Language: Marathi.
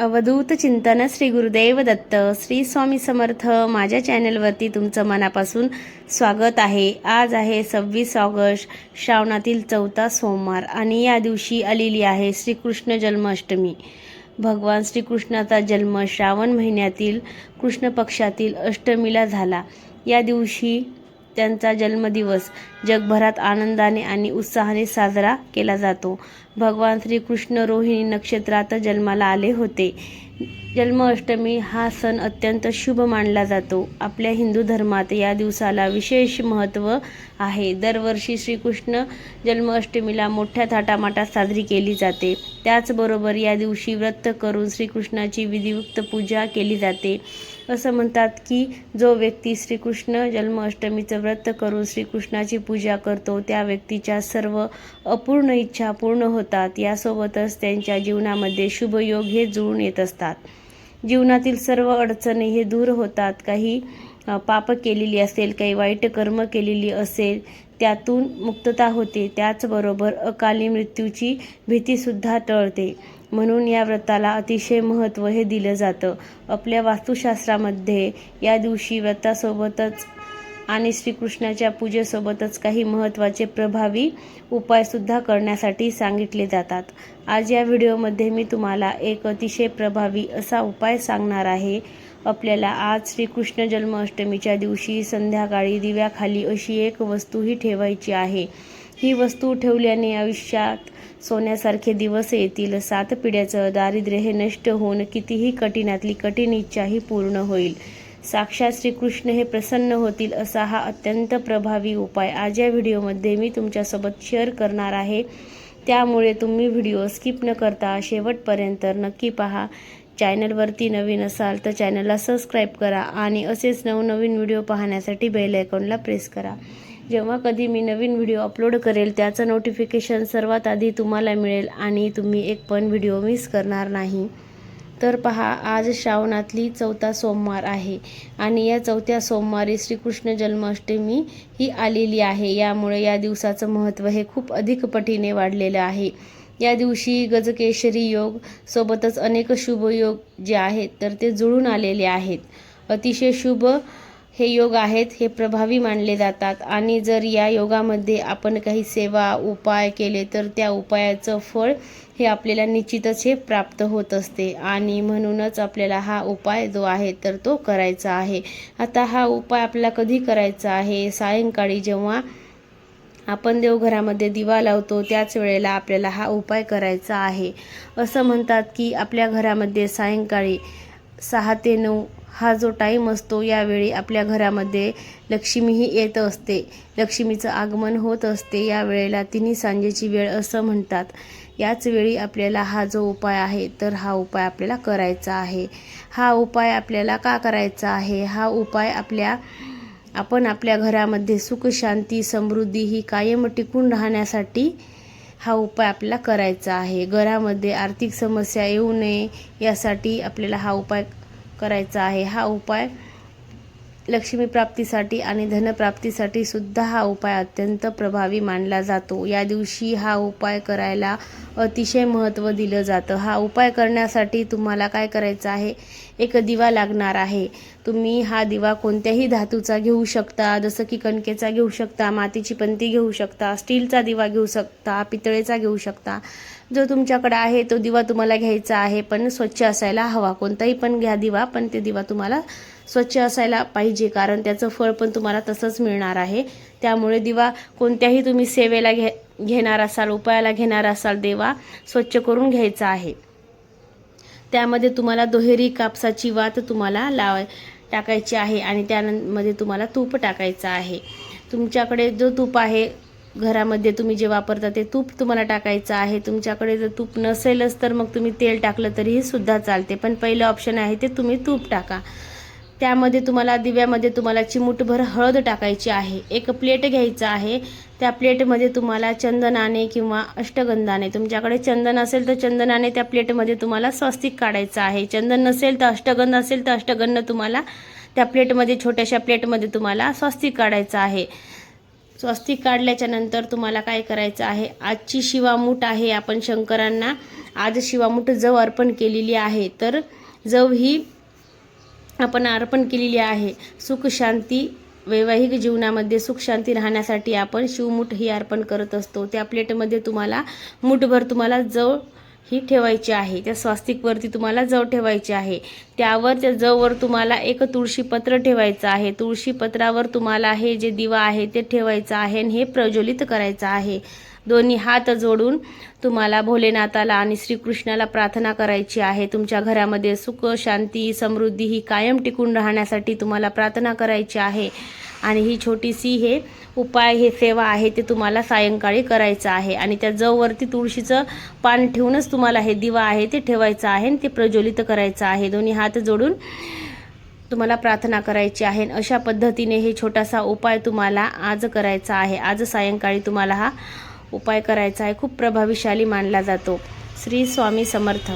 अवधूत चिंतन श्री गुरुदेव दत्त. श्री स्वामी समर्थ माझ्या चॅनलवरती तुमचं मनापासून स्वागत आहे. आज आहे सव्वीस ऑगस्ट श्रावणातील चौथा सोमवार आणि या दिवशी आलेली आहे श्रीकृष्ण जन्माष्टमी. भगवान श्रीकृष्णाचा जन्म श्रावण महिन्यातील कृष्ण पक्षातील अष्टमीला झाला. या दिवशी त्यांचा जन्मदिवस. जगभरात आनंदाने आणि उत्साहाने साजरा केला जातो. भगवान श्रीकृष्ण रोहिणी नक्षत्रात जन्माला आले होते. जन्माष्टमी हा सण अत्यंत शुभ मानला जातो. आपल्या हिंदू धर्मात या दिवसाला विशेष महत्त्व आहे. दरवर्षी श्रीकृष्ण जन्माष्टमीला मोठ्या थाटामाटात साजरी केली जाते. त्याचबरोबर या दिवशी व्रत करून श्रीकृष्णाची विधियुक्त पूजा केली जाते. असं म्हणतात की जो व्यक्ती श्रीकृष्ण जन्माष्टमीचं व्रत करून श्रीकृष्णाची पूजा करतो त्या व्यक्तीच्या सर्व अपूर्ण इच्छा पूर्ण होतात. यासोबतच त्यांच्या जीवनामध्ये शुभयोग हे जुळून येत असतात. जीवनातील सर्व अडचणी हे दूर होतात. काही पाप केलेली असेल काही वाईट कर्म केलेली असेल त्यातून मुक्तता होते. त्याचबरोबर अकाली मृत्यूची भीतीसुद्धा टळते. म्हणून या व्रताला अतिशय महत्त्व हे दिलं जातं. आपल्या वास्तुशास्त्रामध्ये या दिवशी व्रतासोबतच आणि श्रीकृष्णाच्या पूजेसोबतच काही महत्त्वाचे प्रभावी उपायसुद्धा करण्यासाठी सांगितले जातात. आज या व्हिडिओमध्ये मी तुम्हाला एक अतिशय प्रभावी असा उपाय सांगणार आहे. आपल्याला आज श्रीकृष्ण जन्माष्टमीच्या दिवशी संध्याकाळी दिव्याखाली अशी एक वस्तूही ठेवायची आहे. ही वस्तू ठेवल्याने आयुष्यात सोन्यासारखे दिवस येतील. सात पिढ्याचं दारिद्र्य हे नष्ट होऊन कितीही कठीणातली कठीण इच्छाही पूर्ण होईल. साक्षात श्रीकृष्ण हे प्रसन्न होतील असा हा अत्यंत प्रभावी उपाय. आज या व्हिडिओमध्ये मी तुमच्यासोबत शेअर करणार आहे. त्यामुळे तुम्ही व्हिडिओ स्किप न करता शेवटपर्यंत नक्की पहा. चॅनलवरती नवीन असाल तर चॅनलला सबस्क्राईब करा आणि असेच नवनवीन व्हिडिओ पाहण्यासाठी बेल आयकॉनला प्रेस करा. जेव्हा कधी मी नवीन व्हिडिओ अपलोड करेल त्याचं नोटिफिकेशन सर्वात आधी तुम्हाला मिळेल आणि तुम्ही एक पण व्हिडिओ मिस करणार नाही. तर पहा आज श्रावणातली चौथा सोमवार आहे आणि या चौथ्या सोमवारी श्रीकृष्ण जन्माष्टमी ही आलेली आहे. यामुळे या दिवसाचं महत्त्व हे खूप अधिक पटीने वाढलेलं आहे. या दिवशी गजकेशरी योग सोबतच अनेक शुभ योग जे आहेत तर ते जुळून आलेले आहेत. अतिशय शुभ हे योग आहेत हे प्रभावी मानले जातात. आणि जर या योगामध्ये आपण काही सेवा उपाय केले तर त्या उपायाचं फळ हे आपल्याला निश्चितच हे प्राप्त होत असते. आणि म्हणूनच आपल्याला हा उपाय जो आहे तर तो करायचा आहे. आता हा उपाय आपल्याला कधी करायचा आहे? सायंकाळी जेव्हा आपण देवघरामध्ये दिवा लावतो त्याच वेळेला आपल्याला हा उपाय करायचा आहे. असं म्हणतात की आपल्या घरामध्ये सायंकाळी सहा ते नऊ हा जो टाईम असतो यावेळी आपल्या घरामध्ये लक्ष्मीही येत असते. लक्ष्मीचं आगमन होत असते या वेळेला तिन्ही सांजेची वेळ असं म्हणतात. याच वेळी आपल्याला हा जो उपाय आहे तर हा उपाय आपल्याला करायचा आहे. हा उपाय आपल्याला का करायचा आहे? हा उपाय आपल्या आपण आपल्या घरामध्ये सुख शांती समृद्धी ही कायम टिकून राहण्यासाठी हा उपाय आपल्याला करायचा आहे. घरामध्ये आर्थिक समस्या येऊ नये यासाठी आपल्याला हा उपाय करायचा आहे. हा उपाय लक्ष्मी प्राप्तीसाठी आणि धनप्राप्तीसाठी सुद्धा हा उपाय अत्यंत प्रभावी मानला जातो. या दिवशी हा उपाय करायला अतिशय महत्त्व दिलं जातं. हा उपाय करण्यासाठी तुम्हाला काय करायचं आहे? एक दिवा लागणार आहे. तुम्ही हा दिवा कोणत्याही धातूचा घेऊ शकता जसं की कणकेचा घेऊ शकता मातीची पंती घेऊ शकता स्टीलचा दिवा घेऊ शकता पितळेचा घेऊ शकता. जो तुमच्याकडे आहे तो दिवा तुम्हाला घ्यायचा आहे. पण स्वच्छ असायला हवा. कोणताही पण घ्या दिवा पण ते दिवा तुम्हाला स्वच्छ असायला पाहिजे कारण त्याचं फळ पण तुम्हाला तसंच मिळणार आहे. त्यामुळे दिवा कोणत्याही तुम्ही सेवेला घे घेणार असाल उपायाला घेणार असाल देवा स्वच्छ करून घ्यायचा आहे. त्यामध्ये तुम्हाला दुहेरी कापसाची वात तुम्हाला लाव टाकायची आहे आणि त्यामध्ये तुम्हाला तूप टाकायचं आहे. तुमच्याकडे जो तूप आहे घरामध्ये तुम्ही जे वापरता ते तूप तुम्हाला टाकायचं आहे. तुमच्याकडे जर तूप नसेलच तर मग तुम्ही तेल टाकलं तरीही सुद्धा चालते. पण पहिलं ऑप्शन आहे ते तुम्ही तूप टाका. त्यामध्ये तुम्हाला दिव्यामध्ये तुम्हाला चिमूटभर हळद टाकायची आहे. एक प्लेट घ्यायचं आहे. त्या प्लेटमध्ये तुम्हाला चंदनाने किंवा अष्टगंधाने तुमच्याकडे चंदन असेल तर चंदनाने त्या प्लेटमध्ये तुम्हाला स्वस्तिक काढायचं आहे. चंदन नसेल तर अष्टगंध असेल तर अष्टगंध तुम्हाला त्या प्लेटमध्ये छोट्याशा प्लेटमध्ये तुम्हाला स्वस्तिक काढायचं आहे. स्वस्तिक काढल्याच्या नंतर तुम्हाला काय करायचं आहे? आजची शिवामूठ आहे आपण शंकरांना आज शिवामूठ जव अर्पण केलेली आहे. तर जव ही आपण अर्पण केलेली आहे. सुख शांती वैवाहिक जीवनामध्ये सुख शांती राहण्यासाठी आपण शिवमूठ ही अर्पण करत असतो. त्या प्लेटमध्ये तुम्हाला मूठभर तुम्हाला जव ही ठेवायची आहे. त्या स्वास्तिकवरती तुम्हाला जव ठेवायची आहे. त्यावर त्या जववर तुम्हाला एक तुळशीपत्र ठेवायचं आहे. तुळशीपत्रावर तुम्हाला हे जे दिवा आहे ते ठेवायचं आहे आणि हे प्रज्वलित करायचं आहे. दोन्ही हात जोडून तुम्हाला भोलेनाथाला आणि श्रीकृष्णाला प्रार्थना करायची आहे. तुमच्या घरामध्ये सुख शांती समृद्धी ही कायम टिकून राहण्यासाठी तुम्हाला प्रार्थना करायची आहे. आणि ही छोटीशी हे उपाय हे सेवा आहे ते तुम्हाला सायंकाळी करायचं आहे. आणि त्या जववरती तुळशीचं पान ठेवूनच तुम्हाला हे दिवा आहे ते ठेवायचं आहे आणि ते प्रज्वलित करायचं आहे. दोन्ही हात जोडून तुम्हाला प्रार्थना करायची आहे. अशा पद्धतीने हे छोटासा उपाय तुम्हाला आज करायचा आहे. आज सायंकाळी तुम्हाला हा उपाय करायचा आहे. खूप प्रभावीशाली मानला जातो. श्री स्वामी समर्थ.